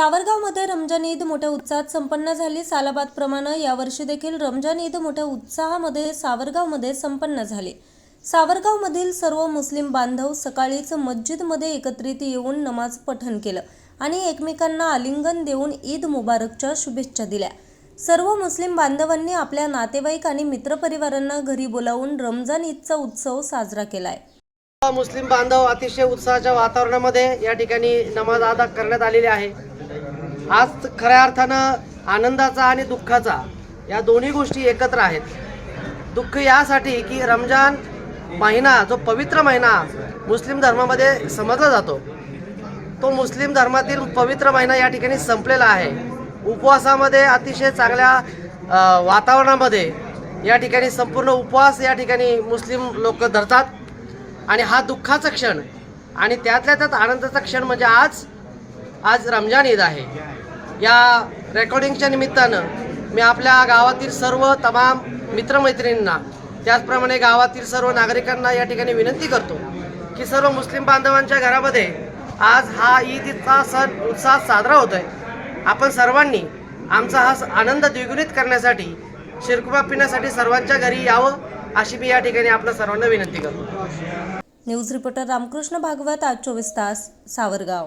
सावरगावमध्ये रमजान ईद मोठ्या उत्साहात संपन्न झाली. सालाबादप्रमाणे यावर्षी देखील रमजान ईद मोठ्या उत्साहामध्ये सावरगावमध्ये संपन्न झाली. सावरगावमधील सर्व मुस्लिम बांधव सकाळीच मस्जिदमध्ये एकत्रित येऊन नमाज पठण केलं आणि एकमेकांना आलिंगन देऊन ईद मुबारकच्या शुभेच्छा दिल्या. सर्व मुस्लिम बांधवांनी आपल्या नातेवाईक आणि मित्रपरिवारांना घरी बोलावून रमजान ईदचा उत्सव साजरा केलाय. मुस्लिम बांधव अतिशय उत्साहाच्या वातावरणामध्ये या ठिकाणी नमाज अदा करण्यात आलेली आहे. आज खऱ्या अर्थानं आनंदाचा आणि दुःखाचा या दोन्ही गोष्टी एकत्र आहेत. दुःख यासाठी की रमजान महिना जो पवित्र महिना मुस्लिम धर्मामध्ये समजला जातो तो मुस्लिम धर्मातील पवित्र महिना या ठिकाणी संपलेला आहे. उपवासामध्ये अतिशय चांगल्या वातावरणामध्ये या ठिकाणी संपूर्ण उपवास या ठिकाणी मुस्लिम लोक धरतात. आणि हा दुःखाचा क्षण आणि त्यातल्या त्यात आनंदाचा क्षण म्हणजे आज आज रमजान ईद आहे. या रेकॉर्डिंगच्या निमित्तानं मी आपल्या गावातील सर्व तमाम मित्रमैत्रिणींना त्याचप्रमाणे गावातील सर्व नागरिकांना या ठिकाणी विनंती करतो की सर्व मुस्लिम बांधवांच्या घरामध्ये आज हा ईदचा सण उत्साह साजरा होतोय. आपण सर्वांनी आमचा हा आनंद द्विगुणित करण्यासाठी शिरकुबा पिण्यासाठी सर्वांच्या घरी यावं अशी मी या ठिकाणी आपल्या सर्वांना विनंती करतो. न्यूज रिपोर्टर रामकृष्ण भागवत आज चोवीस तास सावरगाव.